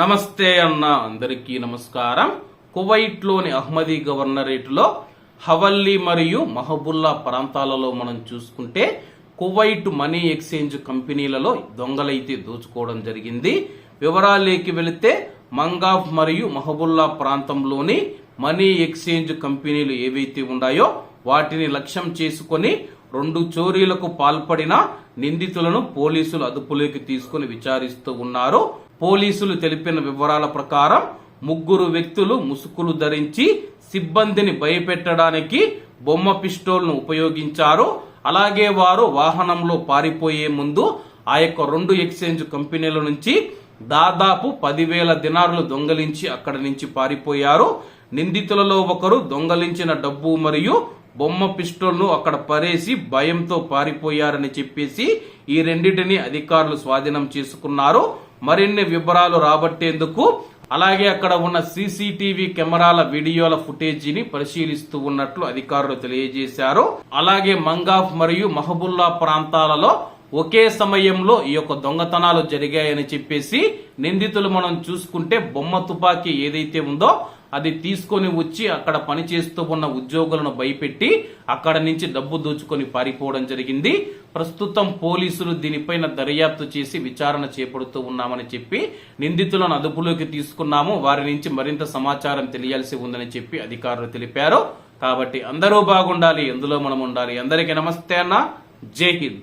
నమస్తే అన్న అందరికీ నమస్కారం. కువైట్లోని అహ్మదీ గవర్నరేట్లో హవల్లీ మరియు మహబుల్లా ప్రాంతాలలో మనం చూసుకుంటే కువైట్ మనీ ఎక్స్చేంజ్ కంపెనీలలో దొంగలైతే దోచుకోవడం జరిగింది. వివరాలేకి వెళితే మంగాఫ్ మరియు మహబుల్లా ప్రాంతంలోని మనీ ఎక్స్చేంజ్ కంపెనీలు ఏవైతే ఉన్నాయో వాటిని లక్ష్యం చేసుకొని రెండు చోరీలకు పాల్పడిన నిందితులను పోలీసులు అదుపులోకి తీసుకుని విచారిస్తూ ఉన్నారు. పోలీసులు తెలిపిన వివరాల ప్రకారం ముగ్గురు వ్యక్తులు ముసుగులు ధరించి సిబ్బందిని భయపెట్టడానికి బొమ్మ పిస్టోల్ను ఉపయోగించారు. అలాగే వారు వాహనంలో పారిపోయే ముందు ఆ యొక్క రెండు ఎక్స్చేంజ్ కంపెనీల నుంచి దాదాపు పదివేల దినారులు దొంగలించి అక్కడి నుంచి పారిపోయారు. నిందితులలో ఒకరు దొంగలించిన డబ్బు మరియు బొమ్మ పిస్టోల్ను అక్కడ పరేసి భయంతో పారిపోయారని చెప్పేసి ఈ రెండింటిని అధికారులు స్వాధీనం చేసుకున్నారు. మరిన్ని వివరాలు రాబట్టేందుకు అలాగే అక్కడ ఉన్న సీసీటీవీ కెమెరాల వీడియోల ఫుటేజీని పరిశీలిస్తూ ఉన్నట్లు అధికారులు తెలియజేశారు. అలాగే మంగాఫ్ మరియు మహబుల్లా ప్రాంతాలలో ఒకే సమయంలో ఈ యొక్క దొంగతనాలు జరిగాయని చెప్పేసి నిందితులు మనం చూసుకుంటే బొమ్మ తుపాకీ ఏదైతే ఉందో అది తీసుకొని వచ్చి అక్కడ పనిచేస్తూ ఉన్న ఉద్యోగులను భయపెట్టి అక్కడ నుంచి డబ్బు దోచుకొని పారిపోవడం జరిగింది. ప్రస్తుతం పోలీసులు దీనిపైన దర్యాప్తు చేసి విచారణ చేపడుతూ ఉన్నామని చెప్పి నిందితులను అదుపులోకి తీసుకున్నాము. వారి నుంచి మరింత సమాచారం తెలియాల్సి ఉందని చెప్పి అధికారులు తెలిపారు. కాబట్టి అందరూ బాగుండాలి ఎందులో మనం ఉండాలి. అందరికీ నమస్తే అన్న. జై హింద్.